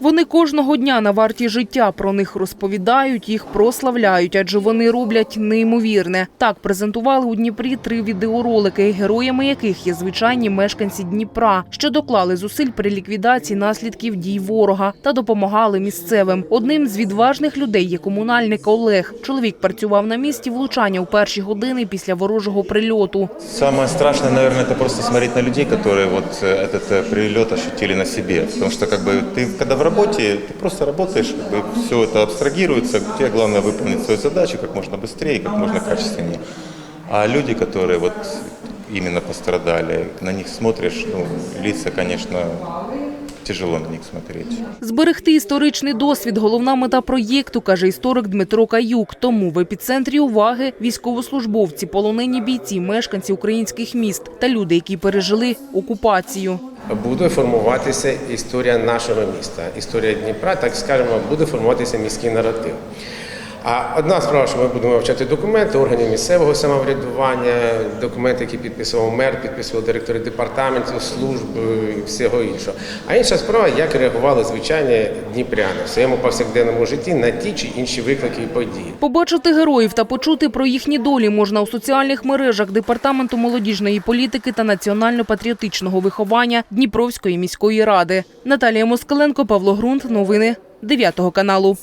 Вони кожного дня на варті життя. Про них розповідають, їх прославляють, адже вони роблять неймовірне. Так презентували у Дніпрі три відеоролики, героями яких є звичайні мешканці Дніпра, що доклали зусиль при ліквідації наслідків дій ворога та допомагали місцевим. Одним з відважних людей є комунальник Олег. Чоловік працював на місці влучання у перші години після ворожого прильоту. Самое страшное, наверное, это просто смотреть на людей, которые вот э, этот э, прилет ощутили на себе. Потому что как бы ты когда в работе, ты просто работаешь, как бы все это абстрагируется, тебе главное выполнить свою задачу как можно быстрее, как можно качественнее. А люди, которые вот именно пострадали, на них смотришь, ну, лица, конечно, тяжело на них смотреть. Зберегти історичний досвід – головна мета проєкту, каже історик Дмитро Каюк. Тому в епіцентрі уваги військовослужбовці, полонені бійці, мешканці українських міст та люди, які пережили окупацію. буде формуватися історія нашого міста, історія Дніпра, так скажемо, буде формуватися міський наратив. А одна справа, що ми будемо вивчати документи органів місцевого самоврядування, документи, які підписував мер, підписували директори департаментів, служб і всього іншого. А інша справа, як реагували звичайні дніпряни в своєму повсякденному житті на ті чи інші виклики і події. Побачити героїв та почути про їхні долі можна у соціальних мережах Департаменту молодіжної політики та національно-патріотичного виховання Дніпровської міської ради. Наталія Москаленко, Павло Грунт. Новини 9 каналу.